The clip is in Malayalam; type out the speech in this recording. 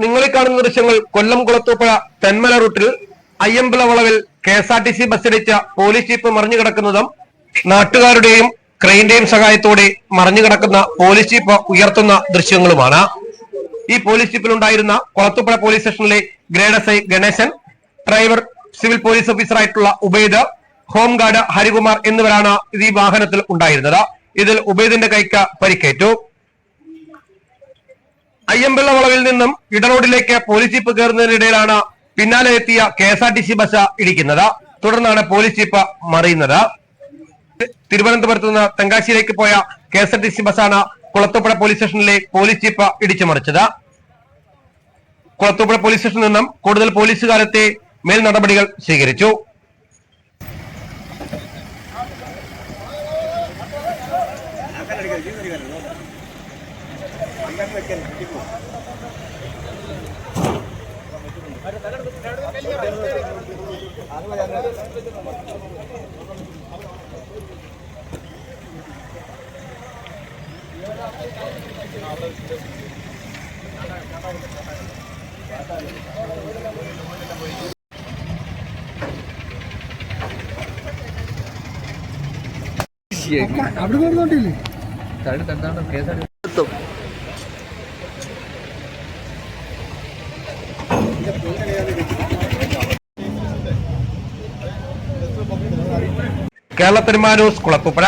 നിങ്ങൾ കാണുന്ന ദൃശ്യങ്ങൾ കൊല്ലം കുളത്തൂപ്പുഴ തെന്മല റൂട്ടിൽ അയ്യമ്പല വളവിൽ K S R T C ബസ്സിടിച്ച police jeep മറിഞ്ഞു കിടക്കുന്നതും നാട്ടുകാരുടെയും ക്രെയിന്റെയും സഹായത്തോടെ മറിഞ്ഞു കിടക്കുന്ന പോലീസ് ജീപ്പ് ഉയർത്തുന്ന ദൃശ്യങ്ങളുമാണ്. ഈ പോലീസ് ജീപ്പിലുണ്ടായിരുന്ന കുളത്തൂപ്പുഴ പോലീസ് സ്റ്റേഷനിലെ grade S I Ganesan driver civil police ഓഫീസറായിട്ടുള്ള Ubaid home guard Harikumar എന്നിവരാണ് ഈ വാഹനത്തിൽ ഉണ്ടായിരുന്നത്. ഇതിൽ ഉബൈദിന്റെ കൈക്ക് പരിക്കേറ്റു. അയ്യമ്പിള്ള വളവിൽ നിന്നും ഇടറോഡിലേക്ക് പോലീസ് ജീപ്പ് കയറുന്നതിനിടയിലാണ് പിന്നാലെ എത്തിയ K S R T C bus ഇടിക്കുന്നത്. തുടർന്നാണ് പോലീസ് ജീപ്പ് മറിയുന്നത്. തിരുവനന്തപുരത്ത് നിന്ന് തെങ്കാശിയിലേക്ക് പോയ K S R T C ബസ്സാണ് കുളത്തൂപ്പുഴ പോലീസ് സ്റ്റേഷനിലെ പോലീസ് ജീപ്പ് ഇടിച്ചു മറിച്ചത് കുളത്തൂപ്പുഴ പോലീസ് സ്റ്റേഷനിൽ നിന്നും കൂടുതൽ പോലീസുകാരെത്തി മേൽ നടപടികൾ സ്വീകരിച്ചു. അവിടെ നടന്നോണ്ടില്ലേ കേരള ന്യൂസ് കുളത്തൂപ്പുഴ